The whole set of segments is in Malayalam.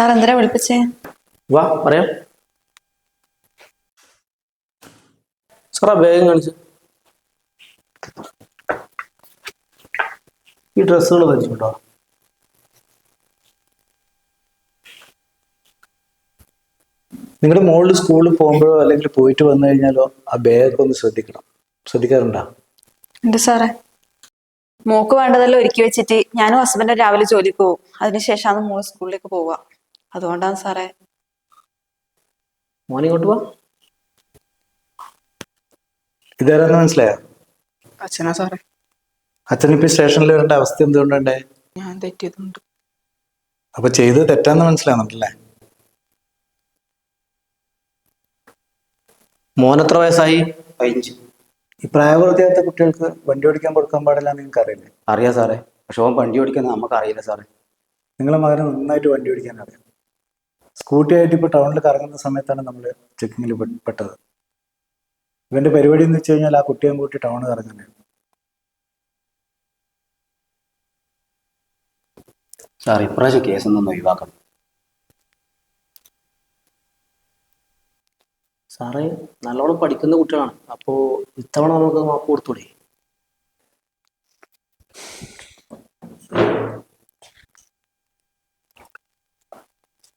സാർ എന്തിനാ വിളിപ്പിച്ചേ? വാ പറയാം. സാറാ വേഗം കാണിച്ചു. ഈ ഡ്രസ്സുകൾ ധരിച്ചിട്ടുണ്ടോ നിങ്ങളുടെ മോളിൽ സ്കൂളിൽ പോകുമ്പോഴോ അല്ലെങ്കിൽ പോയിട്ട് വന്നു കഴിഞ്ഞാലോ ആ ബാഗൊക്കെ ഒന്ന് ശ്രദ്ധിക്കണം. ശ്രദ്ധിക്കാറുണ്ടോ? ഉണ്ട് സാറേ. മോക്ക് വേണ്ടതെല്ലാം ഒരുക്കി വെച്ചിട്ട് ഞാനും ഹസ്ബൻഡും രാവിലെ ജോലിക്ക് പോകും. അതിനുശേഷമാണ് മോൾ സ്കൂളിലേക്ക് പോവുക. അതുകൊണ്ടാണ് സാറേ. മോനിങ്ങോട്ട് വാ. ഇതാരെന്ന് മനസ്സിലായോ? അച്ഛനാ സാറേ. സ്റ്റേഷനിൽ വരേണ്ട അവസ്ഥ എന്തുകൊണ്ടുണ്ടേ ഞാൻ തെറ്റിയതുണ്ട്. അപ്പൊ ചെയ്തത് തെറ്റാന്ന് മനസ്സിലാവുന്നുണ്ടല്ലേ? മോൻ എത്ര വയസ്സായി? പതിനഞ്ച്. ഈ പ്രായപൂർത്തിയാത്ത കുട്ടികൾക്ക് വണ്ടി ഓടിക്കാൻ കൊടുക്കാൻ പാടില്ല നിങ്ങൾക്ക് അറിയില്ലേ? അറിയാം സാറേ. പക്ഷെ ഓൻ വണ്ടി ഓടിക്കുന്നത് നമുക്ക് അറിയില്ല സാറേ. നിങ്ങളെ മകന് നന്നായിട്ട് വണ്ടി ഓടിക്കാൻ അറിയാം. സ്കൂട്ടി ആയിട്ട് ഇപ്പോൾ ടൗണിൽ കറങ്ങുന്ന സമയത്താണ് നമ്മൾ ചെക്കിങ്ങിൽ പെട്ടത്. ഇവന്റെ പരിപാടി എന്ന് വെച്ച് കഴിഞ്ഞാൽ ആ കുട്ടിയും കൂട്ടി ടൗൺ കറങ്ങുന്നതാണ് സാർ ഇപ്രാവശ്യം കേസൊന്നും ഒഴിവാക്കണം സാറേ നല്ലോണം പഠിക്കുന്ന കുട്ടികളാണ്. അപ്പോൾ ഇത്തവണ നമുക്ക് മാപ്പ് കൊടുത്തൂടെ?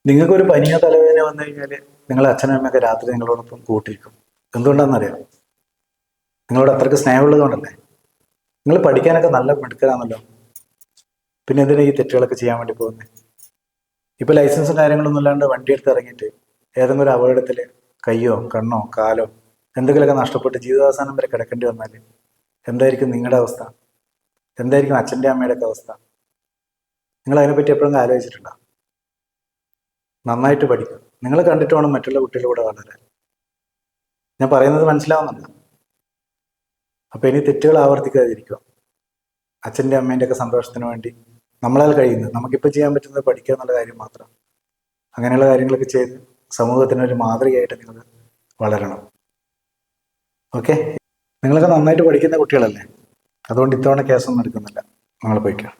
നിങ്ങൾക്ക് ഒരു പനിയോ തലവേദന വന്നു കഴിഞ്ഞാൽ നിങ്ങളെ അച്ഛനും അമ്മയൊക്കെ രാത്രി നിങ്ങളോടൊപ്പം കൂട്ടിയിരിക്കും. എന്തുകൊണ്ടാണെന്നറിയാം? നിങ്ങളോട് അത്രയ്ക്ക് സ്നേഹമുള്ളത് കൊണ്ടല്ലേ നിങ്ങൾ പഠിക്കാനൊക്കെ നല്ല മിടുക്കരാണല്ലോ. പിന്നെ എന്തിനാ ഈ തെറ്റുകളൊക്കെ ചെയ്യാൻ വേണ്ടി പോകുന്നത് ഇപ്പൊ ലൈസൻസും കാര്യങ്ങളൊന്നും ഇല്ലാണ്ട് വണ്ടി എടുത്ത് ഇറങ്ങിയിട്ട് ഏതെങ്കിലും ഒരു അപകടത്തിൽ കയ്യോ കണ്ണോ കാലോ എന്തെങ്കിലുമൊക്കെ നഷ്ടപ്പെട്ട് ജീവിതാവസാനം വരെ കിടക്കേണ്ടി വന്നാൽ എന്തായിരിക്കും നിങ്ങളുടെ അവസ്ഥ? എന്തായിരിക്കും അച്ഛന്റെ അമ്മയുടെ ഒക്കെ അവസ്ഥ? നിങ്ങൾ അതിനെപ്പറ്റി എപ്പോഴും ആലോചിച്ചിട്ടുണ്ടോ? നന്നായിട്ട് പഠിക്കും. നിങ്ങൾ കണ്ടിട്ട് വേണം മറ്റുള്ള കുട്ടികളുടെ കൂടെ വളരാൻ ഞാൻ പറയുന്നത് മനസ്സിലാവുന്നുണ്ട്. അപ്പൊ ഇനി തെറ്റുകൾ ആവർത്തിക്കാതിരിക്കുക. അച്ഛന്റെ അമ്മേന്റെ ഒക്കെ സന്തോഷത്തിന് വേണ്ടി നമ്മളാൽ കഴിയുന്നത്. നമുക്കിപ്പോൾ ചെയ്യാൻ പറ്റുന്നത് പഠിക്കുക എന്നുള്ള കാര്യം മാത്രം. അങ്ങനെയുള്ള കാര്യങ്ങളൊക്കെ ചെയ്ത് സമൂഹത്തിന് ഒരു മാതൃകയായിട്ട് നിങ്ങൾ വളരണം. ഓക്കെ? നിങ്ങളൊക്കെ നന്നായിട്ട് പഠിക്കുന്ന കുട്ടികളല്ലേ? അതുകൊണ്ട് ഇത്തവണ കേസൊന്നും എടുക്കുന്നില്ല. നിങ്ങൾ പോയിക്കോ.